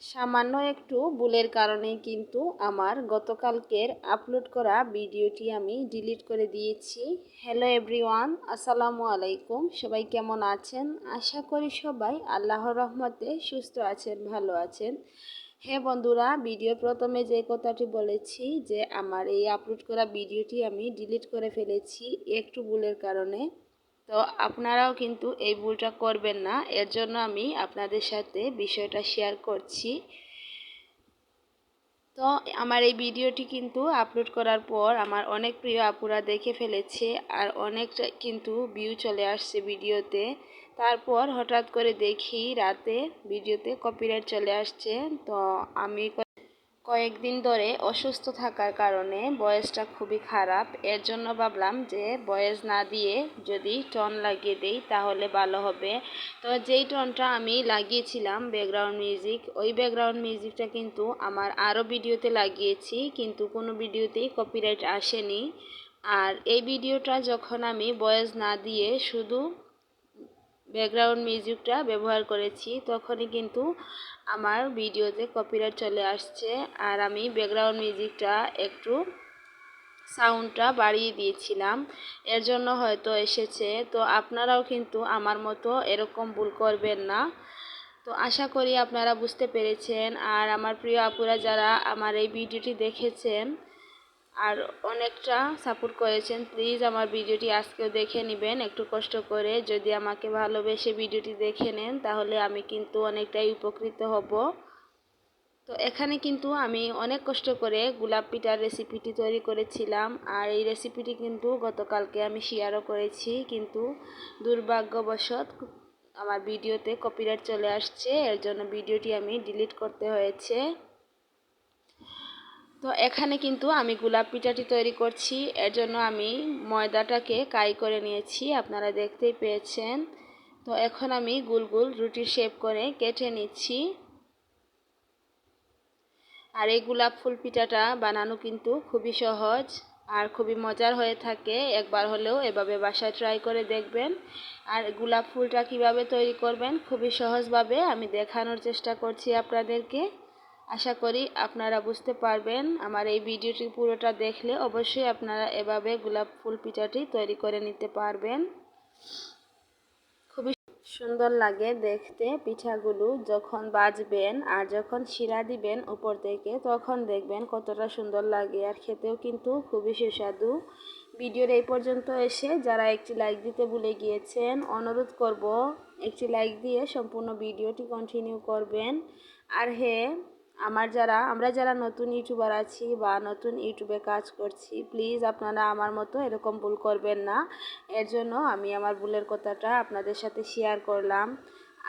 সামান্য একটু ভুলের কারণে কিন্তু আমার গতকালকের আপলোড করা ভিডিওটি আমি ডিলিট করে দিয়েছি। হ্যালো এভরিওয়ান আসসালামু আলাইকুম। সবাই কেমন আছেন? আশা করি সবাই আল্লাহর রহমতে সুস্থ আছেন, ভালো আছেন। হ্যাঁ বন্ধুরা ভিডিও প্রথমে যে কথাটি বলেছি যে আমার এই আপলোড করা ভিডিওটি আমি ডিলিট করে ফেলেছি একটু ভুলের কারণে। তো আপনারাও কিন্তু এই ভুলটা করবেন না। এর জন্য আমি আপনাদের সাথে বিষয়টা শেয়ার করছি। তো আমার এই ভিডিওটি কিন্তু আপলোড করার পর আমার অনেক প্রিয় আপুরা দেখে ফেলেছে আর অনেকটা কিন্তু ভিউ চলে আসছে ভিডিওতে। তারপর হঠাৎ করে দেখি রাতে ভিডিওতে কপিরাইট চলে আসছে। তো আমি কয়েকদিন ধরে অসুস্থ থাকার কারণে বয়সটা খুবই খারাপ। এর জন্য ভাবলাম যে বয়স না দিয়ে যদি টন লাগিয়ে দেই তাহলে ভালো হবে। তো যেই টনটা আমি লাগিয়েছিলাম ব্যাকগ্রাউন্ড মিউজিক ওই ব্যাকগ্রাউন্ড মিউজিকটা কিন্তু আমার আরও ভিডিওতে লাগিয়েছি, কিন্তু কোনো ভিডিওতেই কপিরাইট আসেনি। আর এই ভিডিওটা যখন আমি বয়স না দিয়ে শুধু ব্যাকগ্রাউন্ড মিউজিকটা ব্যবহার করেছি, তখনই কিন্তু আমার ভিডিওতে কপিরাইট চলে আসছে আর আমি ব্যাকগ্রাউন্ড মিউজিকটা একটু সাউন্ডটা বাড়িয়ে দিয়েছিলাম। এর জন্য হয়তো এসেছে, তো আপনারাও কিন্তু আমার মতো এরকম ভুল করবেন না। তো আশা করি আপনারা বুঝতে পেরেছেন। আর আমার প্রিয় আপুরা যারা আমার এই ভিডিওটি দেখেছেন আর অনেকটা সাপোর্ট করেছেন। প্লিজ আমার ভিডিওটি আজকেও দেখে নেবেন, একটু কষ্ট করে। যদি আমাকে ভালোবেসে ভিডিওটি দেখে নেন, তাহলে আমি কিন্তু অনেকটাই উপকৃত হব। তো এখানে কিন্তু আমি অনেক কষ্ট করে গোলাপ পিঠার রেসিপিটি তৈরি করেছিলাম। আর এই রেসিপিটি কিন্তু গতকালকে আমি শেয়ারও করেছি। কিন্তু দুর্ভাগ্যবশত আমার ভিডিওতে কপিরাইট চলে আসছে। এর জন্য ভিডিওটি আমি ডিলিট করতে হয়েছে। তো এখানে কিন্তু আমি গোলাপ পিঠাটি তৈরি করছি। এর জন্য আমি ময়দাটাকে কাই করে নিয়েছি, আপনারা দেখতেই পেয়েছেন। তো এখন আমি গুল গুল রুটির শেপ করে কেটে নিচ্ছি। আর এই গোলাপ ফুল পিঠাটা বানানো কিন্তু খুবই সহজ আর খুবই মজার হয়ে থাকে। একবার হলেও এভাবে বাসায় ট্রাই করে দেখবেন। আর গোলাপ ফুলটা কীভাবে তৈরি করবেন খুবই সহজভাবে আমি দেখানোর চেষ্টা করছি আপনাদেরকে। আশা করি আপনারা বুঝতে পারবেন। আমার এই ভিডিওটি পুরোটা দেখলে অবশ্যই আপনারা এভাবে গোলাপ ফুল পিঠাটি তৈরি করে নিতে পারবেন। খুবই সুন্দর লাগে দেখতে পিঠাগুলো যখন বাজবেন আর যখন শিরা দিবেন উপর থেকে, তখন দেখবেন কতটা সুন্দর লাগে আর খেতেও কিন্তু খুবই সুস্বাদু। ভিডিওর এই পর্যন্ত এসে যারা একটি লাইক দিতে ভুলে গিয়েছেন, অনুরোধ করব একটি লাইক দিয়ে সম্পূর্ণ ভিডিওটি কন্টিনিউ করবেন। আর হ্যাঁ আমার যারা, আমরা যারা নতুন ইউটিউবার আছি বা নতুন ইউটিউবে কাজ করছি প্লিজ আপনারা আমার মতো এরকম ভুল করবেন না। এর জন্য আমি আমার ভুলের কথাটা আপনাদের সাথে শেয়ার করলাম।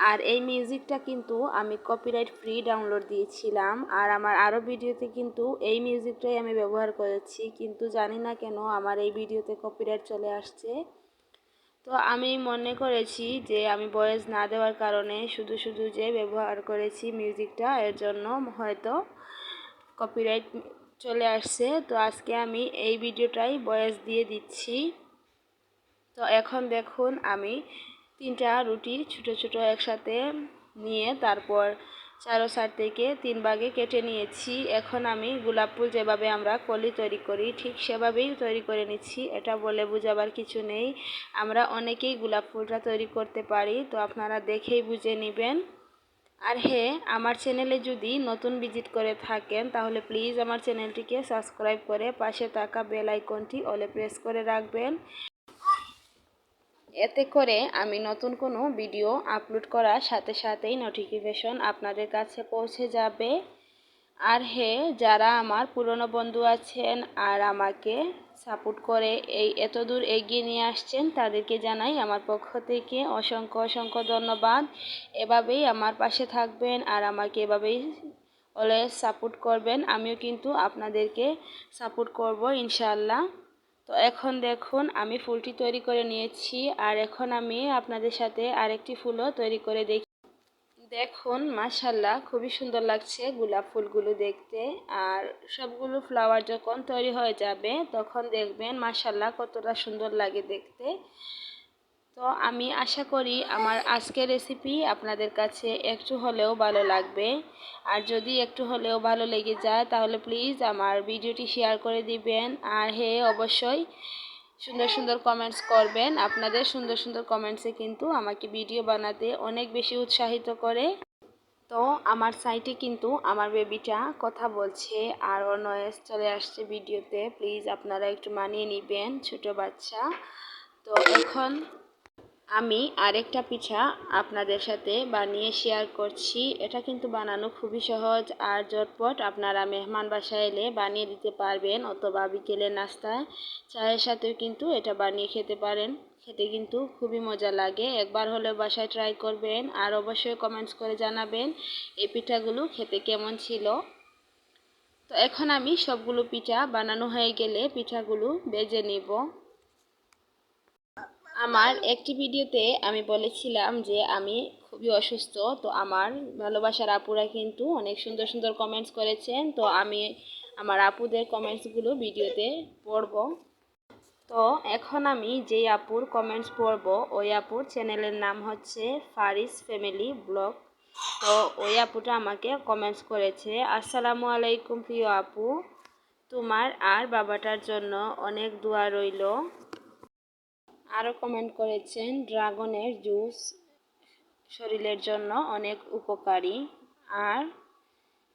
আর এই মিউজিকটা কিন্তু আমি কপিরাইট ফ্রি ডাউনলোড দিয়েছিলাম। আর আমার আরও ভিডিওতে কিন্তু এই মিউজিকটাই আমি ব্যবহার করেছি। কিন্তু জানি না কেন আমার এই ভিডিওতে কপিরাইট চলে আসছে। তো আমি মনে করেছি যে আমি ভয়েস না দেওয়ার কারণে শুধু শুধু যে ব্যবহার করেছি মিউজিকটা এর জন্য হয়তো কপিরাইট চলে আসছে। তো আজকে আমি এই ভিডিওটাই ভয়েস দিয়ে দিচ্ছি। তো এখন দেখুন, আমি তিনটা রুটি ছোটো ছোটো একসাথে নিয়ে তারপর চারো সাইড থেকে তিন ভাগে কেটে নিয়েছি। এখন আমি গোলাপ ফুল যেভাবে আমরা কলি তৈরি করি, ঠিক সেভাবেই তৈরি করে নিচ্ছি। এটা বলে বোঝাবার কিছু নেই। আমরা অনেকেই গোলাপ ফুলটা তৈরি করতে পারি, তো আপনারা দেখেই বুঝে নেবেন। আর হ্যাঁ আমার চ্যানেলে যদি নতুন ভিজিট করে থাকেন, তাহলে প্লিজ আমার চ্যানেলটিকে সাবস্ক্রাইব করে পাশে থাকা বেল আইকনটি অলে প্রেস করে রাখবেন। এতে করে আমি নতুন কোনো ভিডিও আপলোড করার সাথে সাথেই নোটিফিকেশন আপনাদের কাছে পৌঁছে যাবে। আর হে, যারা আমার পুরনো বন্ধু আছেন আর আমাকে সাপোর্ট করে এই এত দূর এগিয়ে নিয়ে আসছেন, তাদেরকে জানাই আমার পক্ষ থেকে অসংখ্য অসংখ্য ধন্যবাদ। এভাবেই আমার পাশে থাকবেন আর আমাকে এভাবেই অলওয়েজ সাপোর্ট করবেন। আমিও কিন্তু আপনাদেরকে সাপোর্ট করব ইনশাল্লাহ তো এখন দেখুন, আমি ফুলটি তৈরি করে নিয়েছি আর এখন আমি আপনাদের সাথে আরেকটি ফুলও তৈরি করে দেখি। দেখুন মাশাল্লাহ খুবই সুন্দর লাগছে গোলাপ ফুলগুলো দেখতে। আর সবগুলো ফ্লাওয়ার যখন তৈরি হয়ে যাবে, তখন দেখবেন মাশাল্লাহ কতটা সুন্দর লাগে দেখতে। তো আমি আশা করি আমার আজকের রেসিপি আপনাদের কাছে একটু হলেও ভালো লাগবে। আর যদি একটু হলেও ভালো লেগে যায়, তাহলে প্লিজ আমার ভিডিওটি শেয়ার করে দিবেন। আর হে, অবশ্যই সুন্দর সুন্দর কমেন্টস করবেন। আপনাদের সুন্দর সুন্দর কমেন্টসে কিন্তু আমাকে ভিডিও বানাতে অনেক বেশি উৎসাহিত করে। তো আমার সাইটে কিন্তু আমার বেবিটা কথা বলছে, আর নয়েস চলে আসছে ভিডিওতে প্লিজ আপনারা একটু মানিয়ে নেবেন, ছোট বাচ্চা। তো এখন আমি আরেকটা পিঠা আপনাদের সাথে বানিয়ে শেয়ার করছি। এটা কিন্তু বানানো খুবই সহজ আর ঝটপট আপনারা মেহমান বাসায় এলে বানিয়ে দিতে পারবেন অথবা বিকেলের নাস্তায়। চায়ের সাথেও কিন্তু এটা বানিয়ে খেতে পারেন। খেতে কিন্তু খুবই মজা লাগে। একবার হলেও বাসায় ট্রাই করবেন আর অবশ্যই কমেন্টস করে জানাবেন এই পিঠাগুলো খেতে কেমন ছিল। তো এখন আমি সবগুলো পিঠা বানানো হয়ে গেলে পিঠাগুলো বেজে নিব। আমার একটি ভিডিওতে আমি বলেছিলাম যে আমি খুবই অসুস্থ, তো আমার ভালোবাসার আপুরা কিন্তু অনেক সুন্দর সুন্দর কমেন্টস করেছেন, তো আমি আমার আপুদের কমেন্টসগুলো ভিডিওতে পড়ব। তো এখন আমি যেই আপুর কমেন্টস পড়ব, ওই আপুর চ্যানেলের নাম হচ্ছে ফারিস ফ্যামিলি ব্লগ। তো ওই আপুটা আমাকে কমেন্টস করেছে, আসসালামু আলাইকুম প্রিয় আপু, তোমার আর বাবাটার জন্য অনেক দোয়া রইল। আরও কমেন্ট করেছেন, ড্রাগনের জুস শরীরের জন্য অনেক উপকারী। আর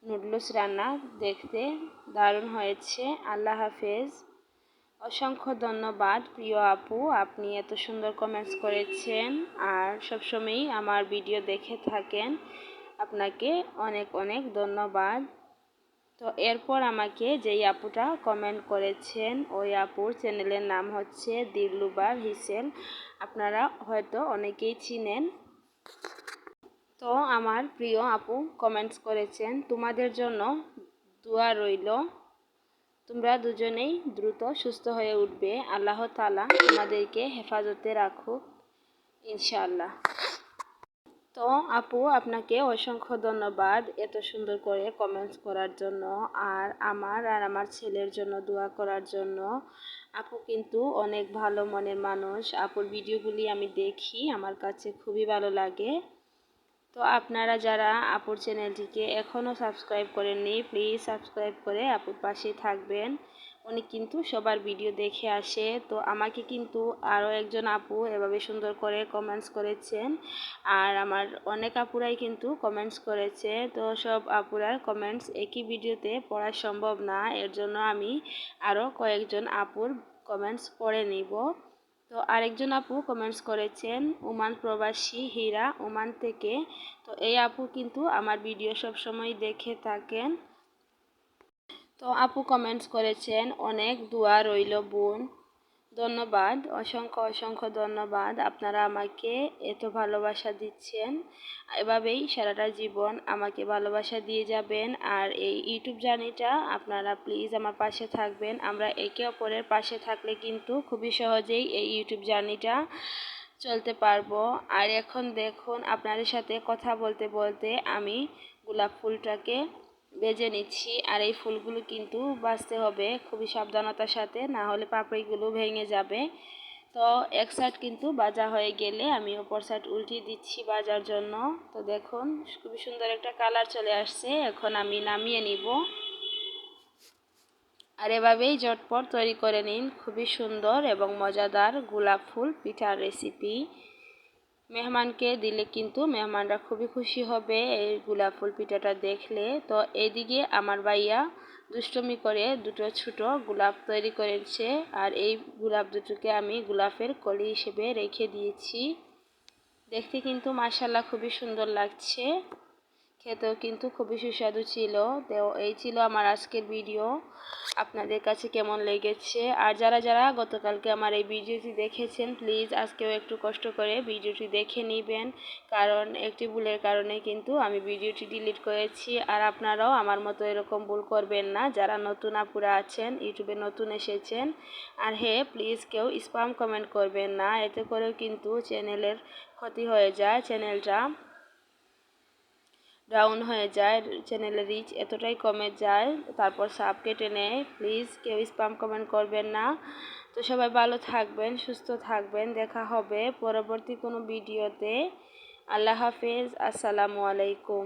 নুডলস রান্না দেখতে দারুণ হয়েছে। আল্লাহ হাফেজ। অসংখ্য ধন্যবাদ প্রিয় আপু, আপনি এত সুন্দর কমেন্টস করেছেন। আর সবসময়ই আমার ভিডিও দেখে থাকেন। আপনাকে অনেক অনেক ধন্যবাদ। তো এরপর আমাকে যেই আপুটা কমেন্ট করেছেন, ওই আপুর চ্যানেলের নাম হচ্ছে দিলুবার হিসেল আপনারা হয়তো অনেকেই চিনেন। তো আমার প্রিয় আপু কমেন্টস করেছেন, তোমাদের জন্য দোয়া রইল। তোমরা দুজনেই দ্রুত সুস্থ হয়ে উঠবে। আল্লাহ তালা তোমাদেরকে হেফাজতে রাখুক, ইনশাআল্লাহ। তো আপু, আপনাকে অসংখ্য ধন্যবাদ এত সুন্দর করে কমেন্টস করার জন্য আর আমার আর আমার ছেলের জন্য দোয়া করার জন্য। আপু কিন্তু অনেক ভালো মনের মানুষ। আপুর ভিডিওগুলি আমি দেখি, আমার কাছে খুবই ভালো লাগে। তো আপনারা যারা আপুর চ্যানেলটিকে এখনও সাবস্ক্রাইব করেননি প্লিজ সাবস্ক্রাইব করে আপুর পাশে থাকবেন। উনি কিন্তু সবার ভিডিও দেখে আসে। তো আমাকে কিন্তু আরও একজন আপু এভাবে সুন্দর করে কমেন্টস করেছেন। আর আমার অনেক আপুরাই কিন্তু কমেন্টস করেছে। তো সব আপুরার কমেন্টস একই ভিডিওতে পড়া সম্ভব না। এর জন্য আমি আরও কয়েকজন আপুর কমেন্টস পড়ে নিব। তো আরেকজন আপু কমেন্টস করেছেন, ওমান প্রবাসী হীরা, ওমান থেকে। তো এই আপু কিন্তু আমার ভিডিও সব সময় দেখে থাকেন। তো আপু কমেন্টস করেছেন, অনেক দোয়া রইল বোন। ধন্যবাদ, অসংখ্য অসংখ্য ধন্যবাদ। আপনারা আমাকে এত ভালোবাসা দিচ্ছেন, এভাবেই সারাটা জীবন আমাকে ভালোবাসা দিয়ে যাবেন। আর এই ইউটিউব জার্নিটা আপনারা প্লিজ আমার পাশে থাকবেন। আমরা একে অপরের পাশে থাকলে কিন্তু খুবই সহজেই এই ইউটিউব জার্নিটা চলতে পারব। আর এখন দেখুন, আপনাদের সাথে কথা বলতে বলতে আমি গোলাপ ফুলটাকে বেজে নিচ্ছি আর এই ফুলগুলো কিন্তু বাঁচতে হবে খুবই সাবধানতার সাথে, না হলে পাপড়িগুলো ভেঙে যাবে। তো এক সাইড কিন্তু বাজা হয়ে গেলে আমি ওপর সাইড উল্টিয়ে দিচ্ছি বাজার জন্য। তো দেখুন, খুবই সুন্দর একটা কালার চলে আসছে, এখন আমি নামিয়ে নিব। আর এভাবেই ঝটপট তৈরি করে নিন, খুবই সুন্দর এবং মজাদার গোলাপ ফুল পিঠার রেসিপি মেহমানকে দিলে কিন্তু মেহমানরা খুবই খুশি হবে এই গোলাপ ফুল পিঠাটা দেখলে। তো এদিকে আমার ভাইয়া দুষ্টমি করে দুটো ছোট গোলাপ তৈরি করেছে আর এই গোলাপ দুটোকে আমি গোলাপের কলি হিসেবে রেখে দিয়েছি। দেখতে কিন্তু মাসাল্লাহ খুবই সুন্দর লাগছে। খেতেও কিন্তু খুবই সুস্বাদু ছিল। তো এই ছিল আমার আজকের ভিডিও আপনাদের কাছে কেমন লেগেছে? আর যারা যারা গতকালকে আমার এই ভিডিওটি দেখেছেন প্লিজ আজকেও একটু কষ্ট করে ভিডিওটি দেখে নেবেন। কারণ একটি ভুলের কারণে কিন্তু আমি ভিডিওটি ডিলিট করেছি। আর আপনারাও আমার মতো এরকম ভুল করবেন না। যারা নতুন আপুরা আছেন, ইউটিউবে নতুন এসেছেন, আর হে প্লিজ কেউ স্পাম কমেন্ট করবেন না। এতে করেও কিন্তু চ্যানেলের ক্ষতি হয়ে যায়। চ্যানেলটা ডাউন হয়ে যায় চ্যানেলের রিচ এতটাই কমে যায়, তারপর সাব কেটে নেয়। প্লিজ কেউ স্পাম কমেন্ট করবেন না। তো সবাই ভালো থাকবেন, সুস্থ থাকবেন। দেখা হবে পরবর্তী কোনো ভিডিওতে আল্লাহ হাফেজ, আসসালামু আলাইকুম।